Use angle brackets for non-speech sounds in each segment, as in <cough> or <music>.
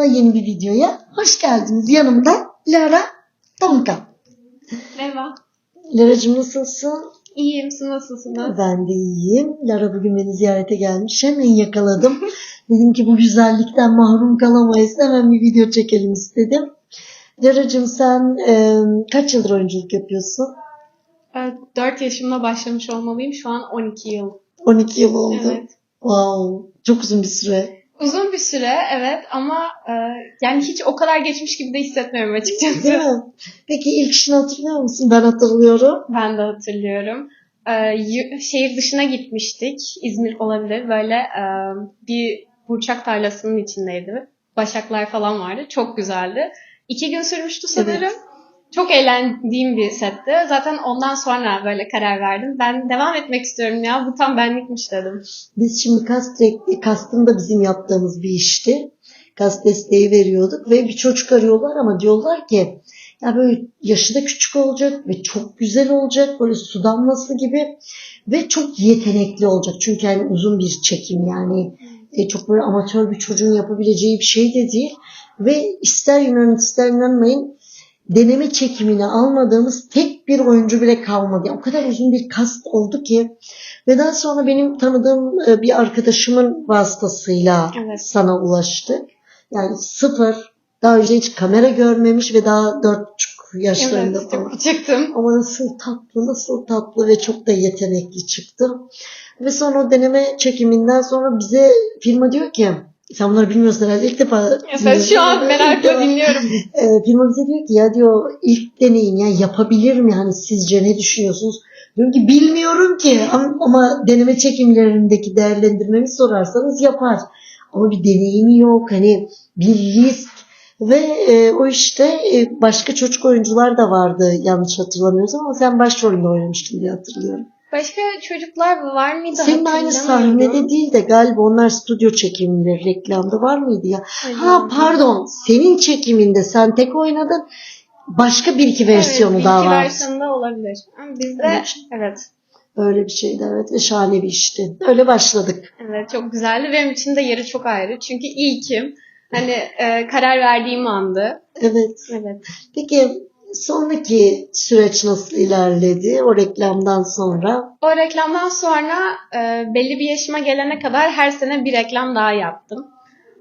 Merhaba yeni bir videoya hoş geldiniz. Yanımda Lara Tonka. Merhaba. Lara'cığım nasılsın? İyiyim. Siz nasılsınız? Ben de iyiyim. Lara bugün beni ziyarete gelmiş. Hemen yakaladım. <laughs> Dedim ki bu güzellikten mahrum kalamayız. Hemen bir video çekelim istedim. Lara'cığım sen e, kaç yıldır oyunculuk yapıyorsun? 4 yaşımda başlamış olmalıyım. Şu an 12 yıl. 12 yıl oldu. Evet. Wow. Çok uzun bir süre. Uzun bir süre evet ama e, yani hiç o kadar geçmiş gibi de hissetmiyorum Değil açıkçası. mi? Peki ilk işini hatırlıyor musun? Ben hatırlıyorum. ben de hatırlıyorum. E, şehir dışına gitmiştik. İzmir olabilir. Böyle e, bir burçak tarlasının içindeydi. Başaklar falan vardı. Çok güzeldi. İki gün sürmüştü sanırım. Evet. Çok eğlendiğim bir setti. Zaten ondan sonra böyle karar verdim. Ben devam etmek istiyorum ya. Bu tam benlikmiş dedim. Biz şimdi kast, kastın da bizim yaptığımız bir işti. Kast desteği veriyorduk ve bir çocuk arıyorlar ama diyorlar ki ya böyle yaşı da küçük olacak ve çok güzel olacak böyle su damlası gibi ve çok yetenekli olacak. Çünkü yani uzun bir çekim yani e, çok böyle amatör bir çocuğun yapabileceği bir şey de değil. Ve ister inanın ister inanmayın deneme çekimini almadığımız tek bir oyuncu bile kalmadı. O kadar uzun bir kast oldu ki ve daha sonra benim tanıdığım e, bir arkadaşımın vasıtasıyla Evet. sana ulaştı. Yani sıfır, daha önce hiç kamera görmemiş ve daha dört buçuk yaşlarında Evet, falan. küçüktüm. Ama nasıl tatlı, nasıl tatlı ve çok da yetenekli çıktı. Ve sonra o deneme çekiminden sonra bize firma diyor ki sen bunları bilmiyorsun herhalde ilk defa Evet, şu an merakla dinliyorum. e, firma bize diyor ki ya diyor ilk deneyin ya yapabilir mi? Hani sizce ne düşünüyorsunuz? Diyorum ki bilmiyorum ki ama, ama deneme çekimlerindeki değerlendirmemi sorarsanız yapar. Ama bir deneyimi yok hani bir risk ve e, o işte e, başka çocuk oyuncular da vardı yanlış hatırlamıyorsam ama sen başrolünde oynamıştın diye hatırlıyorum. Başka çocuklar var mıydı? Senin aynı sahnede değil de galiba onlar stüdyo çekimleri reklamda var mıydı ya? Ay, Ha pardon senin çekiminde sen tek oynadın başka bir iki versiyonu evet, daha bir var. versiyonda olabilir. Ama bizde Evet. evet. Öyle bir şeydi evet ve şahane bir işti. Öyle başladık. Evet çok güzeldi. Benim için de yeri çok ayrı. Çünkü ilkim. Hani e, karar verdiğim andı. Evet. Evet. Peki sonraki süreç nasıl ilerledi o reklamdan sonra? O reklamdan sonra e, belli bir yaşıma gelene kadar her sene bir reklam daha yaptım.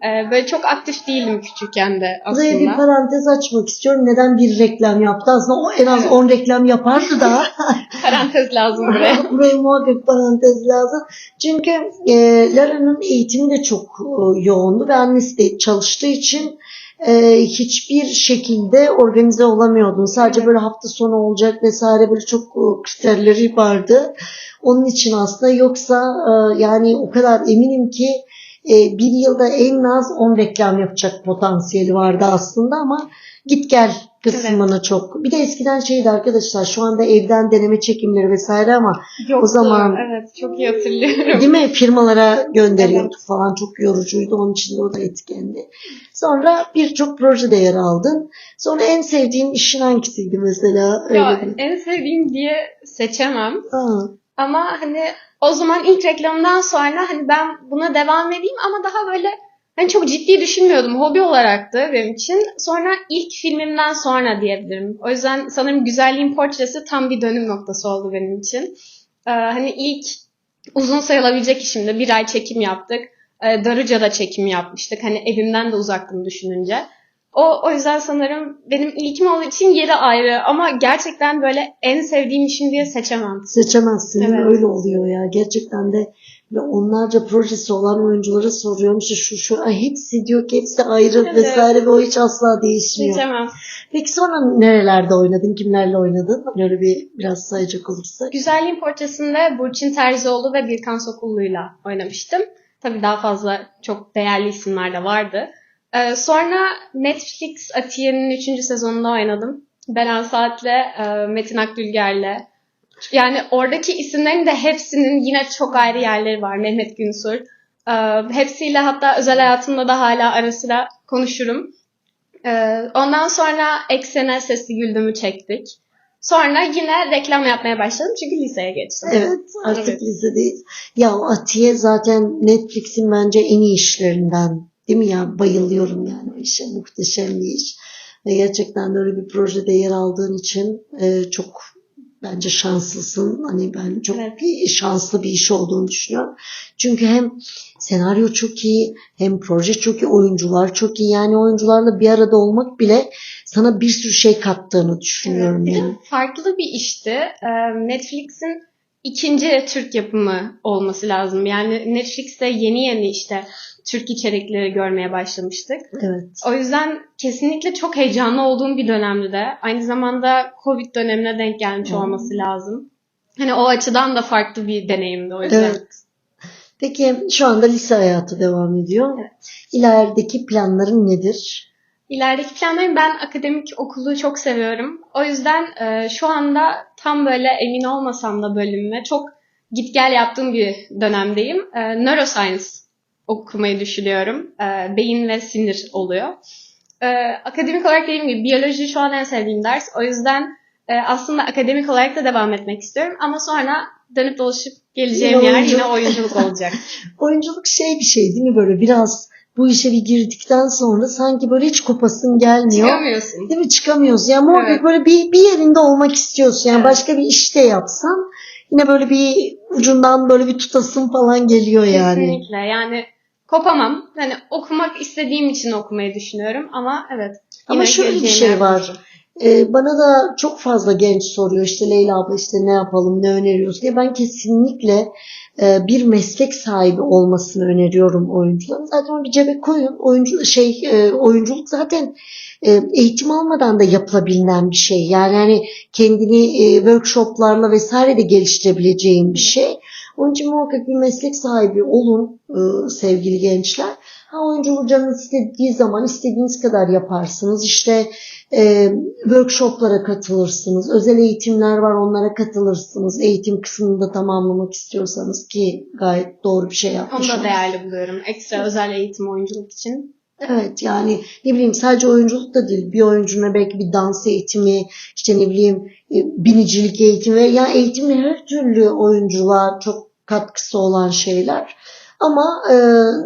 E, böyle çok aktif değilim küçükken de Buraya bir aslında. parantez açmak istiyorum. Neden bir reklam yaptı? Aslında o en az 10 reklam yapardı da. <laughs> Parantez lazım buraya. <laughs> Buraya muhakkak parantez lazım. Çünkü e, Lara'nın eğitimi de çok e, yoğundu ve annesi de çalıştığı için e, hiçbir şekilde organize olamıyordun. Sadece böyle hafta sonu olacak vesaire böyle çok e, kriterleri vardı. Onun için aslında yoksa e, yani o kadar eminim ki e, bir yılda en az 10 reklam yapacak potansiyeli vardı aslında ama git gel kısmını çok. Bir de eskiden şeydi arkadaşlar şu anda evden deneme çekimleri vesaire ama Yoktu. O zaman- Evet çok iyi hatırlıyorum. Değil mi? Firmalara gönderiyorduk falan. Çok yorucuydu. Onun için de o da etkendi. Sonra birçok projede yer aldın. Sonra en sevdiğin işin hangisiydi mesela? Öyle Ya, mi? en sevdiğim diye seçemem. Aa, Ama hani o zaman ilk reklamdan sonra hani ben buna devam edeyim ama daha böyle hani çok ciddi düşünmüyordum. Hobi olaraktı benim için. Sonra ilk filmimden sonra diyebilirim. O yüzden sanırım Güzelliğin Portresi tam bir dönüm noktası oldu benim için. Ee, hani ilk uzun sayılabilecek işimde bir ay çekim yaptık. Ee, Darıca'da çekim yapmıştık. Hani evimden de uzaktım düşününce. O, o yüzden sanırım benim ilkim olduğu için yeri ayrı ama gerçekten böyle en sevdiğim işim diye seçemem. seçemezsin. Evet. Öyle oluyor ya. Gerçekten de ve onlarca projesi olan oyunculara soruyorum işte şu şu ay hepsi diyor ki hepsi ayrı Evet. vesaire ve o hiç asla değişmiyor. Seçemem. Peki sonra nerelerde oynadın? Kimlerle oynadın? Böyle bir biraz sayacak olursak. Güzelliğin portresinde Burçin Terzioğlu ve Birkan Sokullu'yla oynamıştım. Tabii daha fazla çok değerli isimler de vardı. Ee, sonra Netflix Atiye'nin 3. sezonunda oynadım. Beren Saat'le, e, Metin Akdülger'le. Yani oradaki isimlerin de hepsinin yine çok ayrı yerleri var. Mehmet Günsur. Ee, hepsiyle hatta özel hayatımda da hala ara sıra konuşurum. Ee, ondan sonra Eksen'e Sesli Güldüm'ü çektik. Sonra yine reklam yapmaya başladım çünkü liseye geçtim. Evet artık Evet. lisedeyiz. Ya Atiye zaten Netflix'in bence en iyi işlerinden Değil mi ya? Bayılıyorum yani o işe. Muhteşem bir iş. Ve gerçekten de öyle bir projede yer aldığın için e, çok bence şanslısın. Hani ben çok Evet. bir şanslı bir iş olduğunu düşünüyorum. Çünkü hem senaryo çok iyi, hem proje çok iyi, oyuncular çok iyi. Yani oyuncularla bir arada olmak bile sana bir sürü şey kattığını düşünüyorum de yani. farklı bir işti. Netflix'in ikinci Türk yapımı olması lazım. Yani Netflix'te yeni yeni işte Türk içerikleri görmeye başlamıştık. Evet. O yüzden kesinlikle çok heyecanlı olduğum bir dönemdi de. Aynı zamanda Covid dönemine denk gelmiş Hmm. olması lazım. Hani o açıdan da farklı bir deneyimdi o yüzden. Evet. Peki şu anda lise hayatı devam ediyor. Evet. İlerideki planların nedir? İlerideki planlarım ben akademik okulu çok seviyorum. O yüzden e, şu anda tam böyle emin olmasam da bölümüme çok git gel yaptığım bir dönemdeyim. E, neuroscience okumayı düşünüyorum. E, beyin ve sinir oluyor. E, akademik olarak dediğim gibi biyoloji şu an en sevdiğim ders. O yüzden e, aslında akademik olarak da devam etmek istiyorum. Ama sonra dönüp dolaşıp geleceğim Yine yer oyunculuk. yine oyunculuk olacak. <laughs> Oyunculuk şey bir şey değil mi böyle biraz bu işe bir girdikten sonra sanki böyle hiç kopasın gelmiyor. Çıkamıyorsun. Değil mi? Çıkamıyorsun. Yani muhakkak Evet. böyle bir, bir yerinde olmak istiyorsun. Yani Evet. başka bir işte yapsan yine böyle bir ucundan böyle bir tutasın falan geliyor yani. Kesinlikle. Yani kopamam. Hani okumak istediğim için okumayı düşünüyorum ama evet. Ama şöyle bir şey var. Ee, bana da çok fazla genç soruyor işte Leyla abla işte ne yapalım ne öneriyorsun diye. Ben kesinlikle e, bir meslek sahibi olmasını öneriyorum oyuncuların. Zaten bir cebe koyun. Oyuncu şey e, oyunculuk zaten e, eğitim almadan da yapılabilen bir şey. Yani hani kendini e, workshoplarla vesaire de geliştirebileceğin bir şey. Onun için muhakkak bir meslek sahibi olun e, sevgili gençler. Ha oyunculuğu canınız istediği zaman istediğiniz kadar yaparsınız. İşte e, workshoplara katılırsınız. Özel eğitimler var onlara katılırsınız. Eğitim kısmını da tamamlamak istiyorsanız ki gayet doğru bir şey Onu yapmışsınız. da değerli buluyorum. Ekstra özel eğitim oyunculuk için. Evet yani ne bileyim sadece oyunculuk da değil. Bir oyuncuna belki bir dans eğitimi, işte ne bileyim e, binicilik eğitimi. Yani eğitimin her türlü oyunculuğa çok katkısı olan şeyler. Ama e,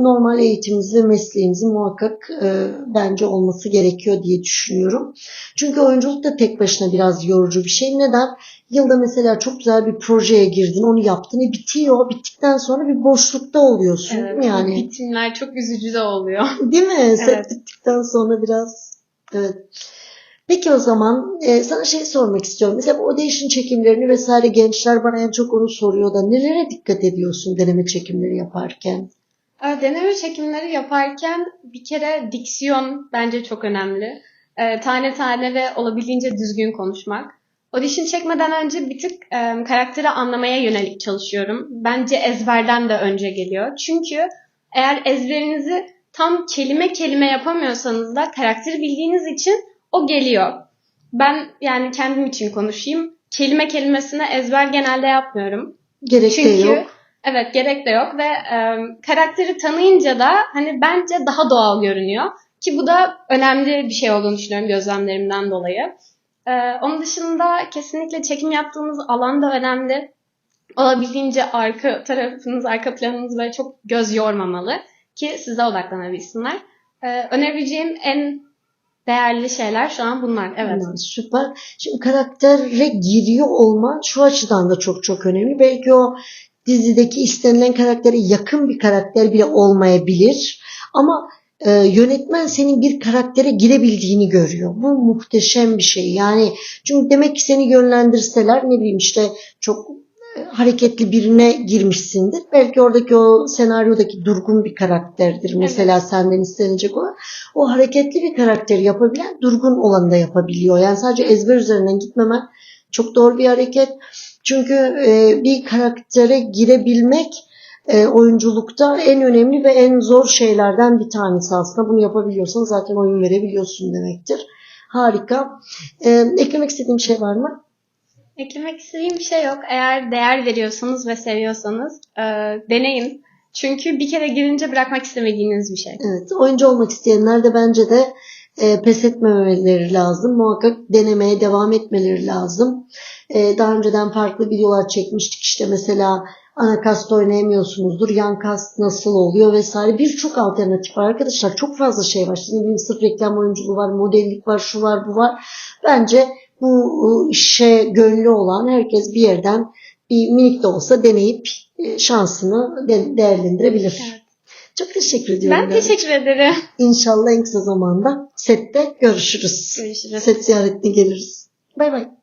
normal eğitimimizi, mesleğimizi muhakkak e, bence olması gerekiyor diye düşünüyorum. Çünkü oyunculuk da tek başına biraz yorucu bir şey. Neden? Yılda mesela çok güzel bir projeye girdin, onu yaptın, e bitiyor. Bittikten sonra bir boşlukta oluyorsun. Evet. yani Bitimler çok üzücü de oluyor. Değil mi? <laughs> Set Evet. bittikten sonra biraz evet. Peki o zaman e, sana şey sormak istiyorum. Mesela bu audition çekimlerini vesaire gençler bana en çok onu soruyor da nelere dikkat ediyorsun deneme çekimleri yaparken? Ee, Deneme çekimleri yaparken bir kere diksiyon bence çok önemli. Ee, tane tane ve olabildiğince düzgün konuşmak. Audition çekmeden önce bir tık e, karakteri anlamaya yönelik çalışıyorum. Bence ezberden de önce geliyor. Çünkü eğer ezberinizi tam kelime kelime yapamıyorsanız da karakteri bildiğiniz için o geliyor. Ben yani kendim için konuşayım. Kelime kelimesine ezber genelde yapmıyorum. Gerek de Çünkü yok. evet gerek de yok ve e, karakteri tanıyınca da hani bence daha doğal görünüyor. Ki bu da önemli bir şey olduğunu düşünüyorum gözlemlerimden dolayı. E, onun dışında kesinlikle çekim yaptığınız alan da önemli. Olabildiğince arka tarafınız, arka planınız böyle çok göz yormamalı ki size odaklanabilsinler. E, önerebileceğim en değerli şeyler şu an bunlar. Evet. Tamam, süper. Şimdi karaktere giriyor olman şu açıdan da çok çok önemli. Belki o dizideki istenilen karaktere yakın bir karakter bile olmayabilir. Ama e, yönetmen senin bir karaktere girebildiğini görüyor. Bu muhteşem bir şey. Yani çünkü demek ki seni yönlendirseler ne bileyim işte çok hareketli birine girmişsindir. Belki oradaki o senaryodaki durgun bir karakterdir. Mesela senden istenecek olan. O hareketli bir karakteri yapabilen durgun olanı da yapabiliyor. Yani sadece ezber üzerinden gitmemen çok doğru bir hareket. Çünkü e, bir karaktere girebilmek e, oyunculukta en önemli ve en zor şeylerden bir tanesi aslında. Bunu yapabiliyorsan zaten oyun verebiliyorsun demektir. Harika. E, eklemek istediğim şey var mı? Eklemek istediğim bir şey yok. Eğer değer veriyorsanız ve seviyorsanız e, deneyin. Çünkü bir kere girince bırakmak istemediğiniz bir şey. Evet, oyuncu olmak isteyenler de bence de e, pes etmemeleri lazım. Muhakkak denemeye devam etmeleri lazım. E, daha önceden farklı videolar çekmiştik. İşte mesela ana kast oynayamıyorsunuzdur. Yan kast nasıl oluyor vesaire. Birçok alternatif var arkadaşlar. Çok fazla şey var. Şimdi sırf reklam oyunculuğu var, modellik var, şu var, bu var. Bence bu işe gönlü olan herkes bir yerden bir minik de olsa deneyip e, şansını de- değerlendirebilir. Evet. Çok teşekkür ediyorum. Ben teşekkür ederim. İnşallah en kısa zamanda sette görüşürüz. Görüşürüz. Set ziyaretine geliriz. Bay bay.